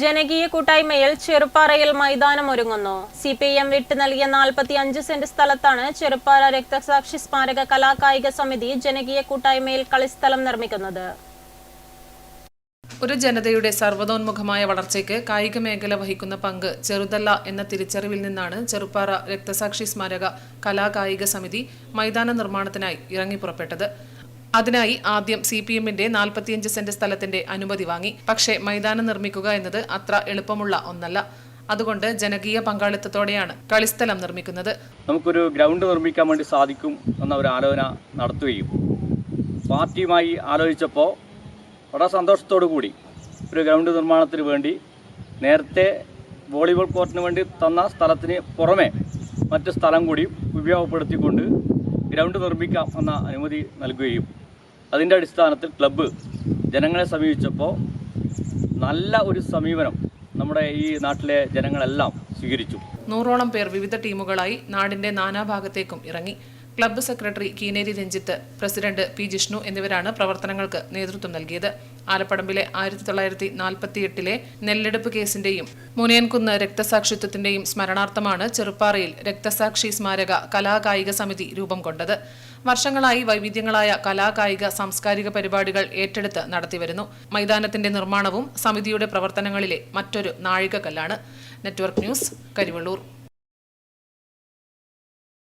ജനകീയ കൂട്ടായ്മയിൽ ചെറുപ്പാറയിൽ മൈതാനം ഒരുങ്ങുന്നു. സി പി എം വിട്ട് നൽകിയ നാൽപ്പത്തി അഞ്ച് സെന്റ് സ്ഥലത്താണ് ചെറുപ്പാറ രക്തസാക്ഷി സ്മാരക കലാകായിക സമിതി ജനകീയ കൂട്ടായ്മയിൽ കളിസ്ഥലം നിർമ്മിക്കുന്നത്. ഒരു ജനതയുടെ സർവതോന്മുഖമായ വളർച്ചയ്ക്ക് കായിക മേഖല വഹിക്കുന്ന പങ്ക് ചെറുതല്ല എന്ന തിരിച്ചറിവിൽ നിന്നാണ് ചെറുപ്പാറ രക്തസാക്ഷി സ്മാരക കലാകായിക സമിതി മൈതാന നിർമ്മാണത്തിനായി ഇറങ്ങിപ്പുറപ്പെട്ടത് അതിനായി ആദ്യം സി പി എമ്മിന്റെ നാൽപ്പത്തിയഞ്ച് സെന്റ് സ്ഥലത്തിന്റെ അനുമതി വാങ്ങി. പക്ഷേ മൈതാനം നിർമ്മിക്കുക എന്നത് അത്ര എളുപ്പമുള്ള ഒന്നല്ല. അതുകൊണ്ട് ജനകീയ പങ്കാളിത്തത്തോടെയാണ് കളിസ്ഥലം നിർമ്മിക്കുന്നത്. നമുക്കൊരു ഗ്രൗണ്ട് നിർമ്മിക്കാൻ വേണ്ടി സാധിക്കും എന്ന ഒരു ആലോചന നടത്തുകയും പാർട്ടിയുമായി ആലോചിച്ചപ്പോൾ വളരെ സന്തോഷത്തോടു കൂടി ഒരു ഗ്രൗണ്ട് നിർമ്മാണത്തിന് വേണ്ടി നേരത്തെ വോളിബോൾ കോർട്ടിന് വേണ്ടി തന്ന സ്ഥലത്തിന് പുറമെ മറ്റ് സ്ഥലം കൂടി ഉപയോഗപ്പെടുത്തിക്കൊണ്ട് ഗ്രൗണ്ട് നിർമ്മിക്കാം എന്ന അനുമതി നൽകുകയും അതിന്റെ അടിസ്ഥാനത്തിൽ ക്ലബ്ബ് ജനങ്ങളെ സമീപിച്ചപ്പോൾ നല്ല ഒരു സമീപനം നമ്മുടെ ഈ നാട്ടിലെ ജനങ്ങളെല്ലാം സ്വീകരിച്ചു. നൂറോളം പേർ വിവിധ ടീമുകളായി നാടിന്റെ നാനാഭാഗത്തേക്കും ഇറങ്ങി. Club secretary Keeneri Ranjith president P Jishnu എന്നിവരാണ് പ്രവർത്തനങ്ങൾക്ക് നേതൃത്വം നൽകിയത്. ആലപ്പടമ്പിലെ ആയിരത്തി തൊള്ളായിരത്തി നാൽപ്പത്തി എട്ടിലെ നെല്ലെടുപ്പ് കേസിന്റെയും മുനിയൻകുന്ന് രക്തസാക്ഷിത്വത്തിന്റെയും സ്മരണാർത്ഥമാണ് ചെറുപ്പാറയിൽ രക്തസാക്ഷി സ്മാരക കലാകായിക സമിതി രൂപം കൊണ്ടത്. വർഷങ്ങളായി വൈവിധ്യങ്ങളായ കലാകായിക സാംസ്കാരിക പരിപാടികൾ ഏറ്റെടുത്ത് നടത്തിവരുന്നു. മൈതാനത്തിന്റെ നിർമ്മാണവും സമിതിയുടെ പ്രവർത്തനങ്ങളിലെ മറ്റൊരു നാഴികക്കല്ലാണ്. Network news Karivellur.